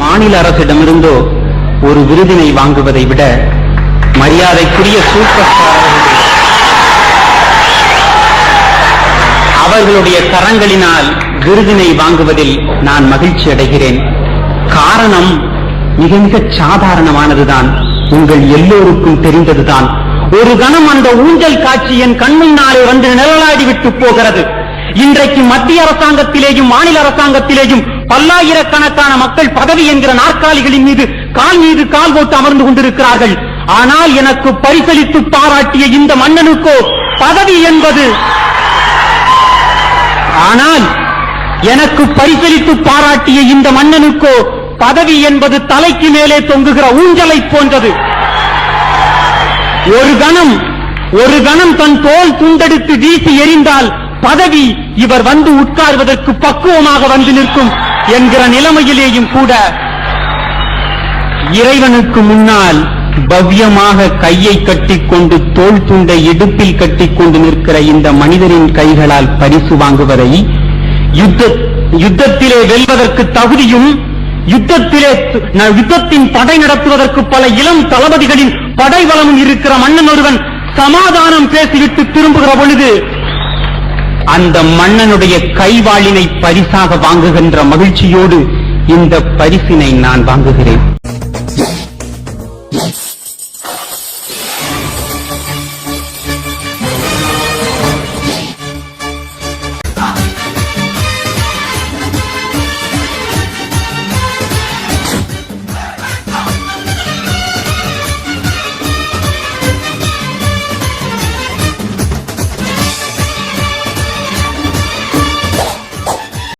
மாநில அரசிடமிருந்தோ ஒரு விருதினை வாங்குவதை விட மரியாதைக்குரிய சூப்பர் ஸ்டார் அவர்களுடைய- கரங்களினால் விருதினை வாங்குவதில் நான் மகிழ்ச்சி அடைகிறேன். காரணம் மிக மிக சாதாரணமானதுதான். உங்கள் எல்லோருக்கும் தெரிந்ததுதான். ஒரு கணம் அந்த ஊஞ்சல் காட்சி என் கண்முன்னாலே வந்து நிழலாடி விட்டு போகிறது. இன்றைக்கு மத்திய அரசாங்கத்திலேயும் மாநில அரசாங்கத்திலேயும் பல்லாயிரக்கணக்கான மக்கள் பதவி என்கிற நாற்காலிகளின் மீது கால் மீது கால் போட்டு அமர்ந்து கொண்டிருக்கிறார்கள். ஆனால் எனக்கு பரிசளித்து பாராட்டிய இந்த மன்னனுக்கோ பதவி என்பது ஆனால் எனக்கு பரிசளித்து பாராட்டிய இந்த மன்னனுக்கோ பதவி என்பது தலைக்கு மேலே தொங்குகிற ஊஞ்சலை போன்றது. ஒரு கணம் ஒரு கணம் தன் தோல் துண்டெடுத்து வீசி எறிந்தால் பதவி இவர் வந்து உட்கார்வதற்கு பக்குவமாக வந்து நிற்கும். என்கிற நிலைமையிலேயும் கூட இறைவனுக்கு முன்னால் பவ்யமாக கையை கட்டிக்கொண்டு தோல் துண்டை இடுப்பில் கட்டிக்கொண்டு நிற்கிற இந்த மனிதரின் கைகளால் பரிசு வாங்குவதை யுத்த யுத்தத்திலே வெல்வதற்கு தகுதியும் யுத்தத்திலே யுத்தத்தின் படை நடத்துவதற்கு பல இளம் தளபதிகளின் படைவளமும் இருக்கிற மன்னன் ஒருவன் சமாதானம் பேசிவிட்டு திரும்புகிற பொழுது அந்த மன்னனுடைய கைவாளினை பரிசாக வாங்குகின்ற மகிழ்ச்சியோடு இந்த பரிசினை நான் வாங்குகிறேன்.